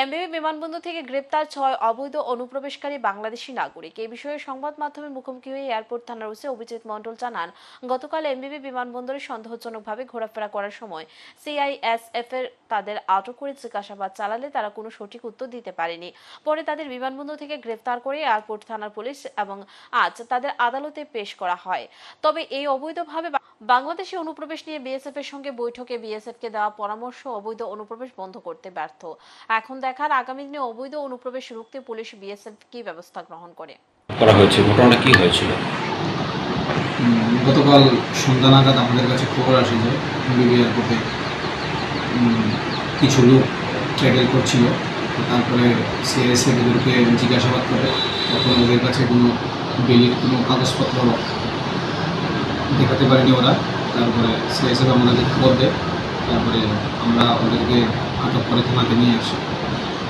এমবিবি বিমানবন্দর থেকে গ্রেপ্তার ছয় অবৈধ অনুপ্রবেশকারী বাংলাদেশি নাগরিক। এ বিষয়ে সংবাদ মাধ্যমে মুখোমুখি হয়ে এয়ারপোর্ট থানার ওসি অভিজিৎ মণ্ডল জানান, গতকাল এমবিবি বিমানবন্দরে সন্দেহজনকভাবে ঘোরাফেরা করার সময় সিআইএসএফ এর তাদের আটক করে জিজ্ঞাসাবাদ চালালে তারা কোনো সঠিক উত্তর দিতে পারেনি। পরে তাদের বিমানবন্দর থেকে গ্রেপ্তার করে এয়ারপোর্ট থানার পুলিশ এবং আজ তাদের আদালতে পেশ করা হয়। তবে এই অবৈধভাবে বাংলাদেশি অনুপ্রবেশ নিয়ে বিএসএফ এর সঙ্গে বৈঠকে বিএসএফ কে দেওয়া পরামর্শ অবৈধ অনুপ্রবেশ বন্ধ করতে ব্যর্থ। এখন দেখার আগামী দিনে অবৈধ অনুপ্রবেশ রুখতে পুলিশ বিএসএফ কি ব্যবস্থা গ্রহণ করে? করা হয়েছে। ঘটনাটা কি হয়েছিল? গতকাল সন্ধ্যা নাগাদ আমাদের কাছে খবর আসে যে বিবি এয়ারপোর্টে কিছু লোক ট্র্যাভেল করছিল। তারপরে সিআইএসএফ ওদেরকে জিজ্ঞাসাবাদ করে তখন ওদের কাছে কোনো বেলির কোনো কাগজপত্র দেখাতে পারেনি ওরা। তারপরে সিআইএসএফ আমাদেরকে খবর দেয়। তারপরে আমরা ওদেরকে আটক করে থানাতে নিয়ে আসি।